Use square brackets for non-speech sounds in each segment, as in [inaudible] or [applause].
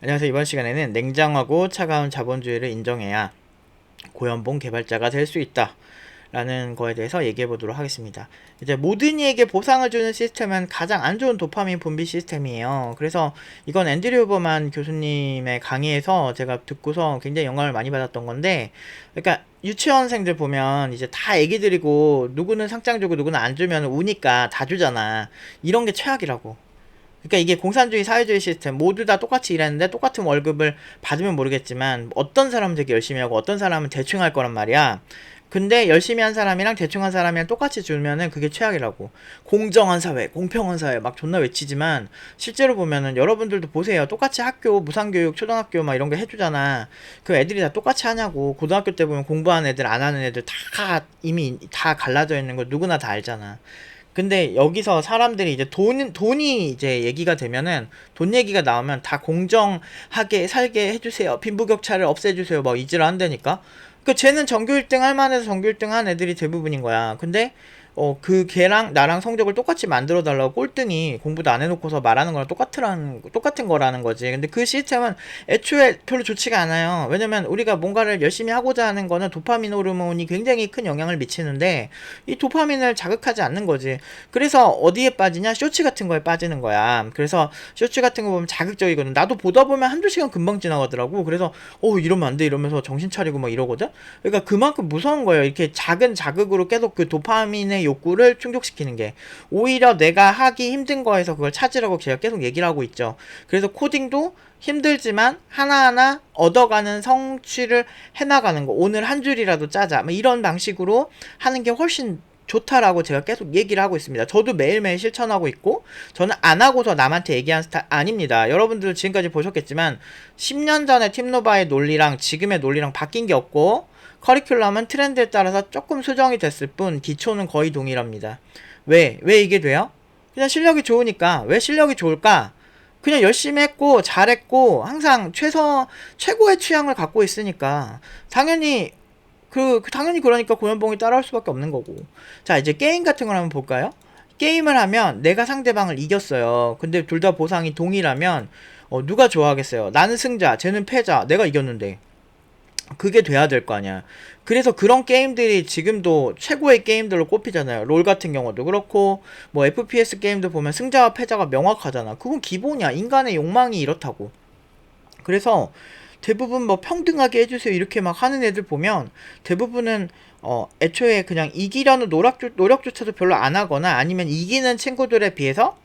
안녕하세요. 이번 시간에는 냉정하고 차가운 자본주의를 인정해야 고연봉 개발자가 될 수 있다. 라는 거에 대해서 얘기해 보도록 하겠습니다. 이제 모든 이에게 보상을 주는 시스템은 가장 안 좋은 도파민 분비 시스템이에요. 그래서 이건 앤드류 오버만 교수님의 강의에서 제가 듣고서 굉장히 영감을 많이 받았던 건데, 그러니까 유치원생들 보면 이제 다 애기들이고 누구는 상장 주고 누구는 안 주면 우니까 다 주잖아. 이런 게 최악이라고. 그러니까 이게 공산주의 사회주의 시스템 모두 다 똑같이 일하는데 똑같은 월급을 받으면 모르겠지만 어떤 사람은 되게 열심히 하고 어떤 사람은 대충 할 거란 말이야. 근데 열심히 한 사람이랑 대충 한 사람이랑 똑같이 주면은 그게 최악이라고. 공정한 사회, 공평한 사회 막 존나 외치지만 실제로 보면은 여러분들도 보세요. 똑같이 학교, 무상교육, 초등학교 막 이런 거 해주잖아. 그 애들이 다 똑같이 하냐고. 고등학교 때 보면 공부하는 애들, 안 하는 애들 다 이미 다 갈라져 있는 거 누구나 다 알잖아. 근데 여기서 사람들이 이제 돈, 돈이 이제 얘기가 되면은 돈 얘기가 나오면 다 공정하게 살게 해주세요. 빈부격차를 없애주세요. 막 이지를 한다니까. 그 쟤는 전교 1등 할 만해서 전교 1등 한 애들이 대부분인 거야. 근데 어, 그 걔랑 나랑 성적을 똑같이 만들어 달라고 꼴등이 공부도 안 해놓고서 말하는 거랑 똑같으라는, 똑같은 거라는 거지. 근데 그 시스템은 애초에 별로 좋지가 않아요. 왜냐면 우리가 뭔가를 열심히 하고자 하는 거는 도파민 호르몬이 굉장히 큰 영향을 미치는데 이 도파민을 자극하지 않는 거지. 그래서 어디에 빠지냐? 쇼츠 같은 거에 빠지는 거야. 그래서 쇼츠 같은 거 보면 자극적이거든. 나도 보다 보면 한두 시간 금방 지나가더라고. 그래서 어, 이러면 안 돼. 이러면서 정신 차리고 막 이러거든? 그러니까 그만큼 무서운 거예요. 이렇게 작은 자극으로 계속 그 도파민의 욕구를 충족시키는 게 오히려 내가 하기 힘든 거에서 그걸 찾으라고 제가 계속 얘기를 하고 있죠. 그래서 코딩도 힘들지만 하나하나 얻어가는 성취를 해나가는 거 오늘 한 줄이라도 짜자 뭐 이런 방식으로 하는 게 훨씬 좋다라고 제가 계속 얘기를 하고 있습니다. 저도 매일매일 실천하고 있고, 저는 안 하고서 남한테 얘기한 스타일 아닙니다. 여러분들 지금까지 보셨겠지만, 10년 전에 팀노바의 논리랑 지금의 논리랑 바뀐 게 없고, 커리큘럼은 트렌드에 따라서 조금 수정이 됐을 뿐 기초는 거의 동일합니다. 왜? 왜 이게 돼요? 그냥 실력이 좋으니까. 왜 실력이 좋을까? 그냥 열심히 했고 잘했고 항상 최소 최고의 취향을 갖고 있으니까 당연히 그, 그 당연히 그러니까 고연봉이 따라올 수밖에 없는 거고. 자 이제 게임 같은 걸 한번 볼까요? 게임을 하면 내가 상대방을 이겼어요. 근데 둘 다 보상이 동일하면 어, 누가 좋아하겠어요? 나는 승자, 쟤는 패자. 내가 이겼는데. 그게 돼야 될 거 아니야. 그래서 그런 게임들이 지금도 최고의 게임들로 꼽히잖아요. 롤 같은 경우도 그렇고, 뭐 FPS 게임도 보면 승자와 패자가 명확하잖아. 그건 기본이야. 인간의 욕망이 이렇다고. 그래서 대부분 뭐 평등하게 해주세요. 이렇게 막 하는 애들 보면 대부분은 어, 애초에 그냥 이기려는 노력조, 노력조차도 별로 안 하거나 아니면 이기는 친구들에 비해서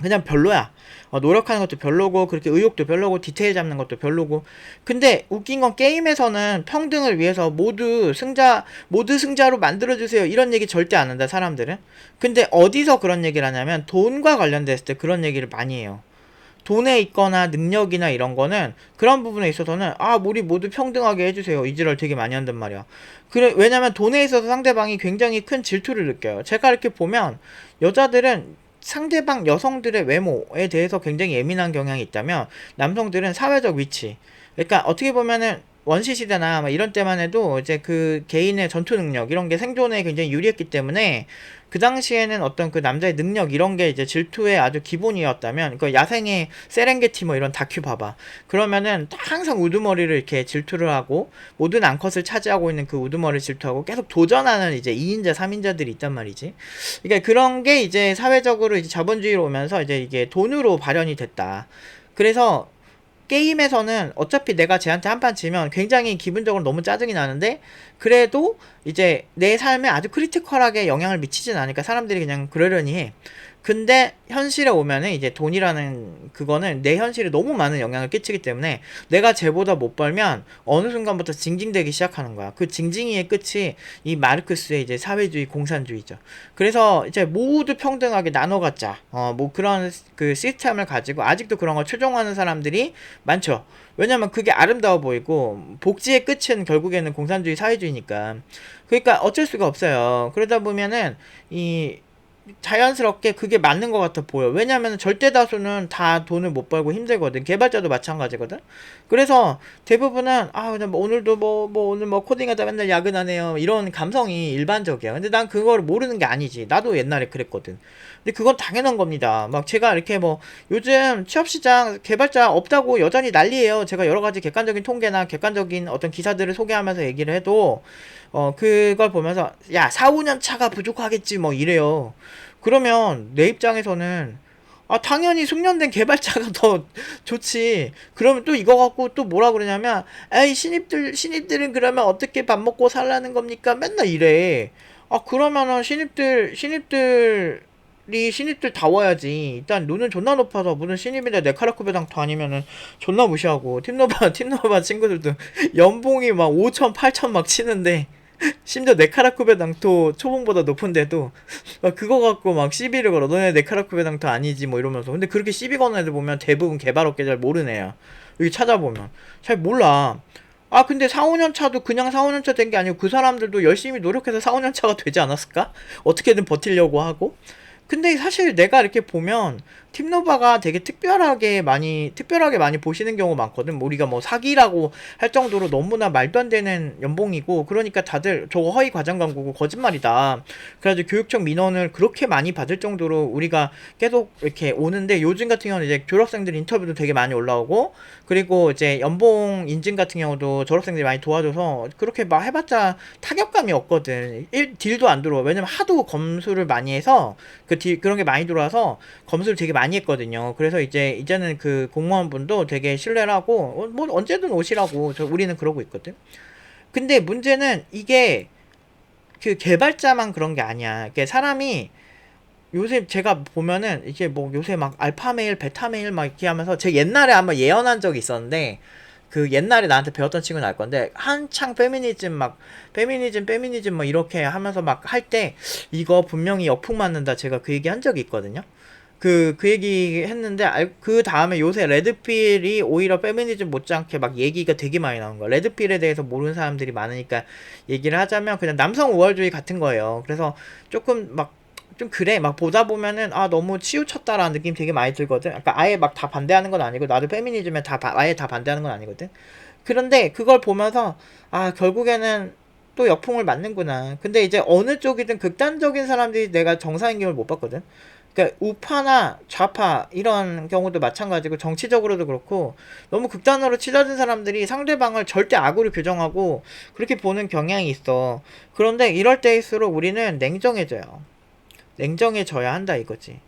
그냥 별로야. 어, 노력하는 것도 별로고 그렇게 의욕도 별로고 디테일 잡는 것도 별로고. 근데 웃긴 건 게임에서는 평등을 위해서 모두 승자 모두 승자로 만들어 주세요. 이런 얘기 절대 안 한다 사람들은. 근데 어디서 그런 얘기를 하냐면 돈과 관련됐을 때 그런 얘기를 많이 해요. 돈에 있거나 능력이나 이런 거는 그런 부분에 있어서는 아 우리 모두 평등하게 해주세요 이지랄 되게 많이 한단 말이야 그래 왜냐면 돈에 있어서 상대방이 굉장히 큰 질투를 느껴요 제가 이렇게 보면 여자들은 상대방 여성들의 외모에 대해서 굉장히 예민한 경향이 있다면 남성들은 사회적 위치. 그러니까 어떻게 보면은 원시 시대나 막 이런 때만 해도 이제 그 개인의 전투 능력 이런 게 생존에 굉장히 유리했기 때문에 그 당시에는 어떤 그 남자의 능력 이런 게 이제 질투의 아주 기본이었다면 그 야생의 세렝게티 뭐 이런 다큐 봐봐. 그러면은 항상 우두머리를 이렇게 질투를 하고 모든 암컷을 차지하고 있는 그 우두머리 질투하고 계속 도전하는 이제 2인자 3인자들이 있단 말이지. 그러니까 그런 게 이제 사회적으로 이제 자본주의로 오면서 이제 이게 돈으로 발현이 됐다. 그래서 게임에서는 어차피 내가 쟤한테 한 판 지면 굉장히 기분적으로 너무 짜증이 나는데 그래도 이제 내 삶에 아주 크리티컬하게 영향을 미치진 않으니까 사람들이 그냥 그러려니 해. 근데 현실에 오면은 이제 돈이라는 그거는 내 현실에 너무 많은 영향을 끼치기 때문에 내가 쟤보다 못 벌면 어느 순간부터 징징대기 시작하는 거야. 그 징징이의 끝이 이 마르크스의 이제 사회주의 공산주의죠. 그래서 이제 모두 평등하게 나눠 갖자. 어, 뭐 그런 그 시스템을 가지고 아직도 그런 걸 추종하는 사람들이 많죠. 왜냐면 그게 아름다워 보이고 복지의 끝은 결국에는 공산주의 사회주의니까. 그러니까 어쩔 수가 없어요. 그러다 보면은 이 자연스럽게 그게 맞는 것 같아 보여. 왜냐면 절대 다수는 다 돈을 못 벌고 힘들거든. 개발자도 마찬가지거든. 그래서 대부분은 아 그냥 뭐 오늘도 뭐뭐 오늘 뭐 코딩하다 맨날 야근하네요. 이런 감성이 일반적이야. 근데 난 그걸 모르는 게 아니지. 나도 옛날에 그랬거든. 근데 그건 당연한 겁니다. 막 제가 이렇게 뭐 요즘 취업 시장 개발자 없다고 여전히 난리예요. 제가 여러 가지 객관적인 통계나 객관적인 어떤 기사들을 소개하면서 얘기를 해도 어 그걸 보면서 야 4, 5년 차가 부족하겠지 뭐 이래요. 그러면 내 입장에서는 아 당연히 숙련된 개발자가 더 좋지. 그러면 또 이거 갖고 또 뭐라 그러냐면 에이 신입들 신입들은 그러면 어떻게 밥 먹고 살라는 겁니까? 맨날 이래. 아 그러면은 신입들 신입들 이 신입들 다 와야지. 일단 눈은 존나 높아서 무슨 신입인데 네카라쿠베 당도 아니면은 존나 무시하고 팀노바 [laughs] 팀노바 친구들도 연봉이 막 5천 8천 막 치는데 심지어 네카라쿠베 당토 초봉보다 높은데도 막 그거 갖고 막 시비를 걸어. 너네 네카라쿠베 당토 아니지 뭐 이러면서. 근데 그렇게 시비 거는 애들 보면 대부분 개발업계 잘 애야. 여기 찾아보면. 잘 몰라. 아 근데 4, 5년 차도 그냥 4, 5년 차 된 게 아니고 그 사람들도 열심히 노력해서 4, 5년 차가 되지 않았을까? 어떻게든 버틸려고 하고 근데 사실 내가 이렇게 보면 팀노바가 되게 특별하게 많이 특별하게 많이 보시는 경우 많거든. 뭐 우리가 뭐 사기라고 할 정도로 너무나 말도 안 되는 연봉이고 그러니까 다들 저거 허위 과장 광고고 거짓말이다. 그래가지고 교육청 민원을 그렇게 많이 받을 정도로 우리가 계속 이렇게 오는데 요즘 같은 경우는 이제 졸업생들 인터뷰도 되게 많이 올라오고 그리고 이제 연봉 인증 같은 경우도 졸업생들이 많이 도와줘서 그렇게 막 해봤자 타격감이 없거든. 일, 딜도 안 들어와. 왜냐면 하도 검수를 많이 해서 그 딜, 그런 게 많이 들어와서 검수를 되게 많이 했거든요. 그래서 이제 이제는 그 공무원분도 되게 신뢰를 하고 어, 뭐 언제든 오시라고 저 우리는 그러고 있거든. 근데 문제는 이게 그 개발자만 그런 게 아니야. 이게 사람이 요새 제가 보면은 이게 뭐 요새 막 알파 메일, 베타 메일 막 이렇게 하면서 제 옛날에 한번 예언한 적이 있었는데 그 옛날에 나한테 배웠던 친구는 알 건데 한창 페미니즘 막 페미니즘 페미니즘 뭐 이렇게 하면서 막 할 때 이거 분명히 역풍 맞는다 제가 그 얘기 한 적이 있거든요. 그, 그 얘기 했는데, 알- 그 다음에 요새 레드필이 오히려 페미니즘 못지않게 막 얘기가 되게 많이 나온 거야. 레드필에 대해서 모르는 사람들이 많으니까 얘기를 하자면 그냥 남성 우월주의 같은 거예요. 그래서 조금 막, 좀 그래. 막 보다 보면은, 아, 너무 치우쳤다라는 느낌 되게 많이 들거든. 그러니까 아예 막 다 반대하는 건 아니고, 나도 페미니즘에 다, 바- 아예 다 반대하는 건 아니거든. 그런데 그걸 보면서, 아, 결국에는 또 역풍을 맞는구나. 근데 이제 어느 쪽이든 극단적인 사람들이 내가 정상인격을 못 봤거든. 그러니까 우파나 좌파 이런 경우도 마찬가지고 정치적으로도 그렇고 너무 극단으로 치닫은 사람들이 상대방을 절대 악으로 규정하고 그렇게 보는 경향이 있어. 그런데 이럴 때일수록 우리는 냉정해져요. 냉정해져야 한다 이거지.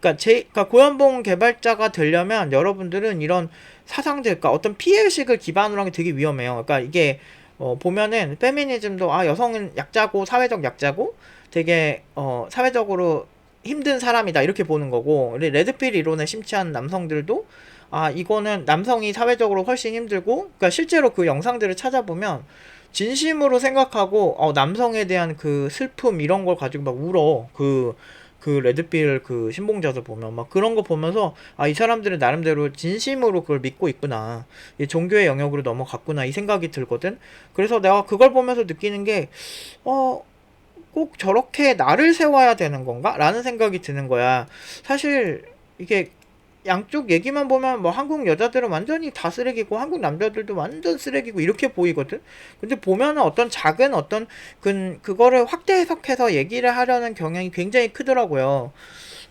그러니까 제 그러니까 고연봉 개발자가 되려면 여러분들은 이런 사상들, 그러니까 어떤 피해 의식을 기반으로 한게 되게 위험해요. 그러니까 이게 어, 보면은 페미니즘도 아 여성은 약자고 사회적 약자고 되게 어, 사회적으로 힘든 사람이다 이렇게 보는 거고 레드필 이론에 심취한 남성들도 아 이거는 남성이 사회적으로 훨씬 힘들고 그러니까 실제로 그 영상들을 찾아보면 진심으로 생각하고 어, 남성에 대한 그 슬픔 이런 걸 가지고 막 울어. 그그 레드필 그 신봉자들 보면 막 그런 거 보면서 아 이 사람들은 나름대로 진심으로 그걸 믿고 있구나. 이 종교의 영역으로 넘어갔구나 이 생각이 들거든. 그래서 내가 그걸 보면서 느끼는 게어 꼭 저렇게 나를 세워야 되는 건가? 라는 생각이 드는 거야. 사실 이게 양쪽 얘기만 보면 뭐 한국 여자들은 완전히 다 쓰레기고 한국 남자들도 완전 쓰레기고 이렇게 보이거든. 근데 보면은 어떤 작은 어떤 그 그거를 확대 해석해서 얘기를 하려는 경향이 굉장히 크더라고요.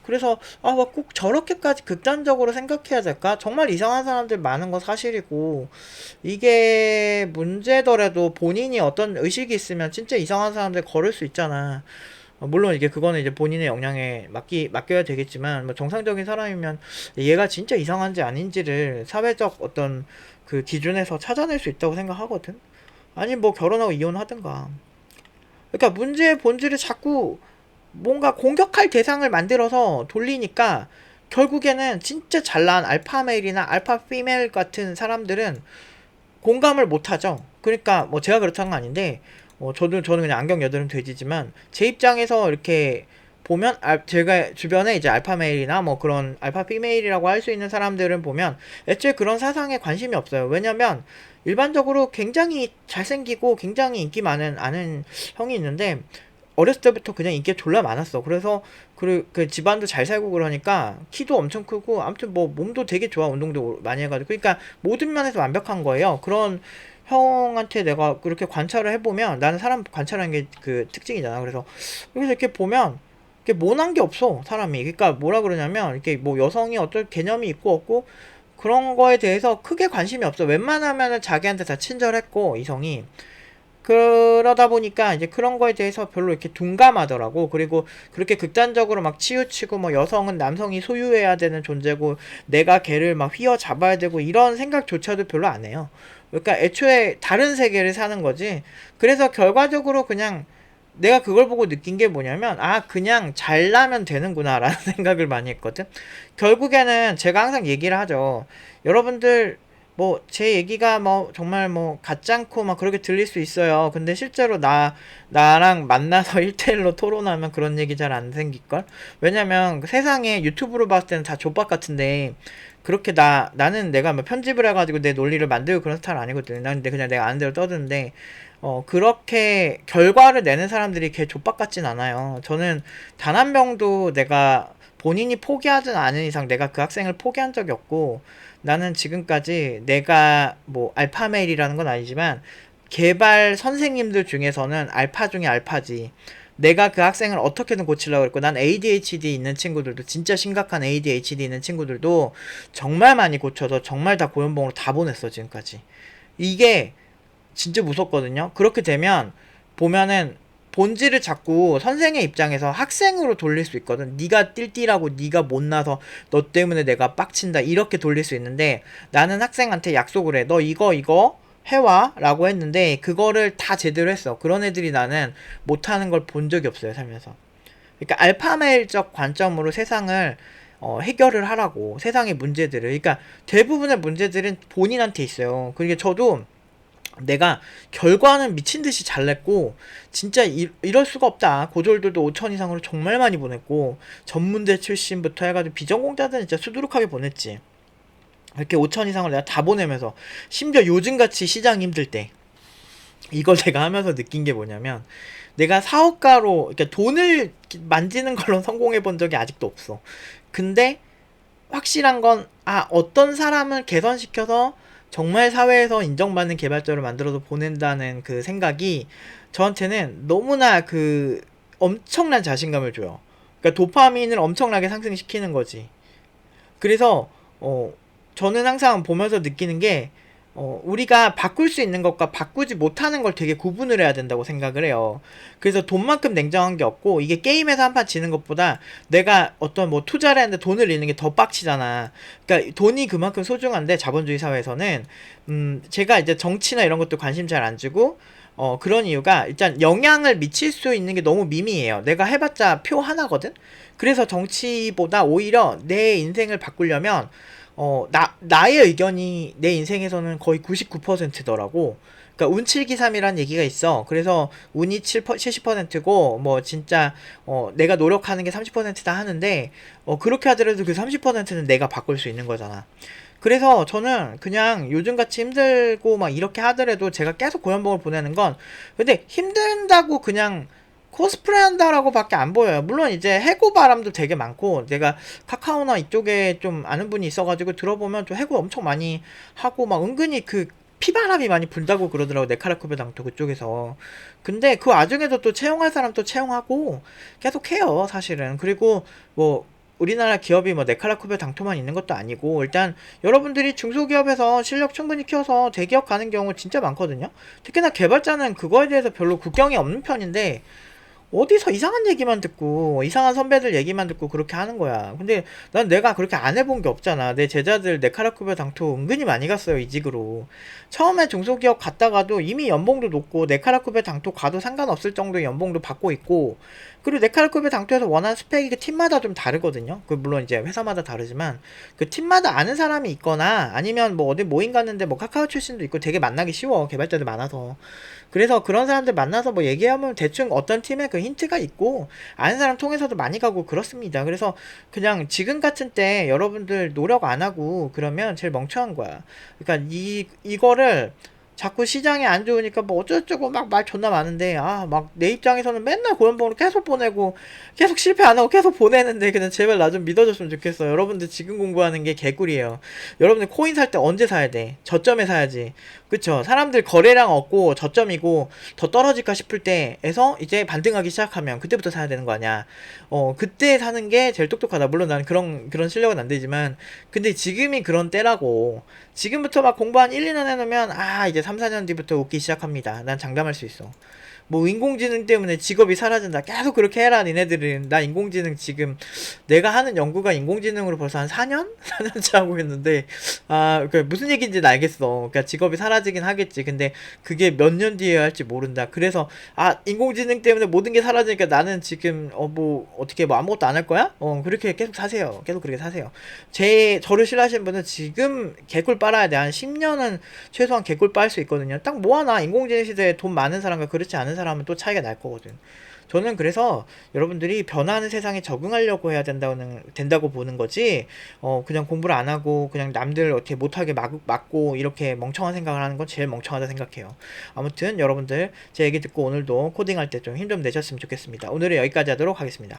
그래서 아, 막꼭 저렇게까지 극단적으로 생각해야 될까? 정말 이상한 사람들 많은 건 사실이고 이게 문제더라도 본인이 어떤 의식이 있으면 진짜 이상한 사람들 걸을 수 있잖아. 어, 물론 이게 그거는 이제 본인의 역량에 맡기 맡겨야 되겠지만 뭐 정상적인 사람이면 얘가 진짜 이상한지 아닌지를 사회적 어떤 그 기준에서 찾아낼 수 있다고 생각하거든. 아니 뭐 결혼하고 이혼하든가. 그러니까 문제의 본질을 자꾸 뭔가 공격할 대상을 만들어서 돌리니까 결국에는 진짜 잘난 알파 메일이나 알파 피메일 같은 사람들은 공감을 못 하죠. 그러니까 뭐 제가 그렇다는 건 아닌데 어, 저도 저는 그냥 안경 여드름 돼지지만 제 입장에서 이렇게 보면 알, 제가 주변에 이제 알파 메일이나 뭐 그런 알파 피메일이라고 할 수 있는 사람들은 보면 애초에 그런 사상에 관심이 없어요. 왜냐면 일반적으로 굉장히 잘생기고 굉장히 인기 많은 아는 형이 있는데 어렸을 때부터 그냥 인기가 졸라 많았어. 그래서 그, 그 집안도 잘 살고 그러니까 키도 엄청 크고 아무튼 뭐 몸도 되게 좋아. 운동도 많이 해가지고. 그러니까 모든 면에서 완벽한 거예요. 그런 형한테 내가 그렇게 관찰을 해보면 나는 사람 관찰하는 게 그 특징이잖아. 그래서 여기서 이렇게 보면 이게 모난 게 없어 사람이. 그러니까 뭐라 그러냐면 이렇게 뭐 여성이 어떤 개념이 있고 없고 그런 거에 대해서 크게 관심이 없어. 웬만하면은 자기한테 다 친절했고 이성이. 그러다 보니까 이제 그런 거에 대해서 별로 이렇게 둔감하더라고. 그리고 그렇게 극단적으로 막 치우치고 뭐 여성은 남성이 소유해야 되는 존재고 내가 걔를 막 휘어 잡아야 되고 이런 생각조차도 별로 안 해요. 그러니까 애초에 다른 세계를 사는 거지. 그래서 결과적으로 그냥 내가 그걸 보고 느낀 게 뭐냐면 아 그냥 잘나면 되는구나라는 [laughs] 생각을 많이 했거든. 결국에는 제가 항상 얘기를 하죠. 여러분들 뭐 제 얘기가 뭐 정말 뭐 가짱고 막 그렇게 들릴 수 있어요. 근데 실제로 나 나랑 만나서 [laughs] 1대1로 토론하면 그런 얘기 잘 안 생길 걸? 왜냐면 그 세상에 유튜브로 봤을 때는 다 족박 같은데 그렇게 나 나는 내가 뭐 편집을 해가지고 내 논리를 만들고 그런 스타일 아니거든. 난 근데 그냥 내가 아는 대로 떠드는데 어 그렇게 결과를 내는 사람들이 걔 족박 같진 않아요. 저는 단 한 명도 내가 본인이 포기하진 않은 이상 내가 그 학생을 포기한 적이 없고 나는 지금까지 내가 뭐 알파메일이라는 건 아니지만 개발 선생님들 중에서는 알파 중에 알파지. 내가 그 학생을 어떻게든 고치려고 했고 난 ADHD 있는 친구들도 진짜 심각한 ADHD 있는 친구들도 정말 많이 고쳐서 정말 다 고연봉으로 다 보냈어 지금까지 이게 진짜 무섭거든요 그렇게 되면 보면은 본질을 자꾸 선생의 입장에서 학생으로 돌릴 수 있거든. 네가 띨띨하고 네가 못나서 너 때문에 내가 빡친다 이렇게 돌릴 수 있는데 나는 학생한테 약속을 해. 너 이거 이거 해와 라고 했는데 그거를 다 제대로 했어. 그런 애들이 나는 못하는 걸 본 적이 없어요 살면서. 그러니까 알파메일적 관점으로 세상을 어, 해결을 하라고 세상의 문제들을 그러니까 대부분의 문제들은 본인한테 있어요. 그러니까 저도 내가 결과는 미친 듯이 잘 냈고 진짜 이, 이럴 수가 없다. 고졸들도 5천 이상으로 정말 많이 보냈고 전문대 출신부터 해가지고 비전공자들은 진짜 수두룩하게 보냈지. 이렇게 5천 이상을 내가 다 보내면서 심지어 요즘같이 시장 힘들 때 이걸 [laughs] 제가 하면서 느낀 게 뭐냐면 내가 사업가로 그러니까 돈을 만지는 걸로 [laughs] 성공해 본 적이 아직도 없어. 근데 확실한 건 아 어떤 사람을 개선시켜서 정말 사회에서 인정받는 개발자를 만들어서 보낸다는 그 생각이 저한테는 너무나 그 엄청난 자신감을 줘요. 그러니까 도파민을 엄청나게 상승시키는 거지. 그래서 어 저는 항상 보면서 느끼는 게 어, 우리가 바꿀 수 있는 것과 바꾸지 못하는 걸 되게 구분을 해야 된다고 생각을 해요. 그래서 돈만큼 냉정한 게 없고, 이게 게임에서 한 판 지는 것보다 내가 어떤 뭐 투자를 했는데 돈을 잃는 게 더 빡치잖아. 그러니까 돈이 그만큼 소중한데, 자본주의 사회에서는, 음, 제가 이제 정치나 이런 것도 관심 잘 안 주고, 어, 그런 이유가 일단 영향을 미칠 수 있는 게 너무 미미해요. 내가 해봤자 표 하나거든? 그래서 정치보다 오히려 내 인생을 바꾸려면, 어, 나, 나의 의견이 내 인생에서는 거의 99%더라고. 그러니까 운칠기삼이라는 얘기가 있어. 그래서 운이 7, 70%고 뭐 진짜 어 내가 노력하는 게 30%다 하는데 어 그렇게 하더라도 그 30%는 내가 바꿀 수 있는 거잖아. 그래서 저는 그냥 요즘같이 힘들고 막 이렇게 하더라도 제가 계속 고연봉을 보내는 건 근데 힘든다고 그냥 코스프레 한다라고 밖에 안 보여요. 물론 이제 해고 바람도 되게 많고, 내가 카카오나 이쪽에 좀 아는 분이 있어가지고 들어보면 좀 해고 엄청 많이 하고, 막 은근히 그 피바람이 많이 불다고 그러더라고, 네카라쿠베 당도 그쪽에서. 근데 그 와중에도 또 채용할 사람 또 채용하고, 계속 해요, 사실은. 그리고 뭐, 우리나라 기업이 뭐 네칼라쿠베 당토만 있는 것도 아니고 일단 여러분들이 중소기업에서 실력 충분히 키워서 대기업 가는 경우 진짜 많거든요. 특히나 개발자는 그거에 대해서 별로 국경이 없는 편인데 어디서 이상한 얘기만 듣고 이상한 선배들 얘기만 듣고 그렇게 하는 거야. 근데 난 내가 그렇게 안 해본 게 없잖아. 내 제자들 네카라쿠베 당토 은근히 많이 갔어요 이직으로. 처음에 중소기업 갔다가도 이미 연봉도 높고 네카라쿠베 당토 가도 상관없을 정도의 연봉도 받고 있고 그리고 네카라쿠베 당토에서 원하는 스펙이 그 팀마다 좀 다르거든요. 그 물론 이제 회사마다 다르지만 그 팀마다 아는 사람이 있거나 아니면 뭐 어디 모임 갔는데 뭐 카카오 출신도 있고 되게 만나기 쉬워 개발자들 많아서 그래서 그런 사람들 만나서 뭐 얘기하면 대충 어떤 팀에 그 힌트가 있고 아는 사람 통해서도 많이 가고 그렇습니다. 그래서 그냥 지금 같은 때 여러분들 노력 안 하고 그러면 제일 멍청한 거야. 그러니까 이 이거를 자꾸 시장이 안 좋으니까 뭐 어쩌고저쩌고 막 말 존나 많은데 아 막 내 입장에서는 맨날 고연봉으로 계속 보내고 계속 실패 안 하고 계속 보내는데 그냥 제발 나 좀 믿어줬으면 좋겠어. 여러분들 지금 공부하는 게 개꿀이에요. 여러분들 코인 살 때 언제 사야 돼? 저점에 사야지. 그쵸? 사람들 거래량 없고 저점이고 더 떨어질까 싶을 때에서 이제 반등하기 시작하면 그때부터 사야 되는 거 아니야. 어 그때 사는 게 제일 똑똑하다. 물론 나는 그런 그런 실력은 안 되지만. 근데 지금이 그런 때라고. 지금부터 막 공부 한 1, 2년 해놓으면 아 이제 3, 4년 뒤부터 웃기 시작합니다. 난 장담할 수 있어 뭐 인공지능 때문에 직업이 사라진다 계속 그렇게 해라 니네들은 나 인공지능 지금 내가 하는 연구가 인공지능으로 벌써 한 4년? 4년째 [laughs] 하고 있는데 아, 그 무슨 얘기인지는 알겠어. 그러니까 직업이 사라지긴 하겠지. 근데 그게 몇 년 뒤에 할지 모른다. 그래서 아, 인공지능 때문에 모든 게 사라지니까 나는 지금 어 뭐 어떻게 뭐 아무것도 안 할 거야? 어, 그렇게 계속 사세요. 계속 그렇게 사세요. 제 저를 싫어하시는 분은 지금 개꿀 빨아야 돼. 한 10년은 최소한 개꿀 빨 수 있거든요. 딱 뭐 하나 인공지능 시대에 돈 많은 사람과 그렇지 않은 사람은 또 차이가 날 거거든. 저는 그래서 여러분들이 변화하는 세상에 적응하려고 해야 된다는 된다고 보는 거지 어 그냥 공부를 안 하고 그냥 남들 어떻게 못하게 막, 막고 이렇게 멍청한 생각을 하는 건 제일 멍청하다 생각해요. 아무튼 여러분들 제 얘기 듣고 오늘도 코딩할 때 좀 힘 좀 내셨으면 좋겠습니다. 오늘은 여기까지 하도록 하겠습니다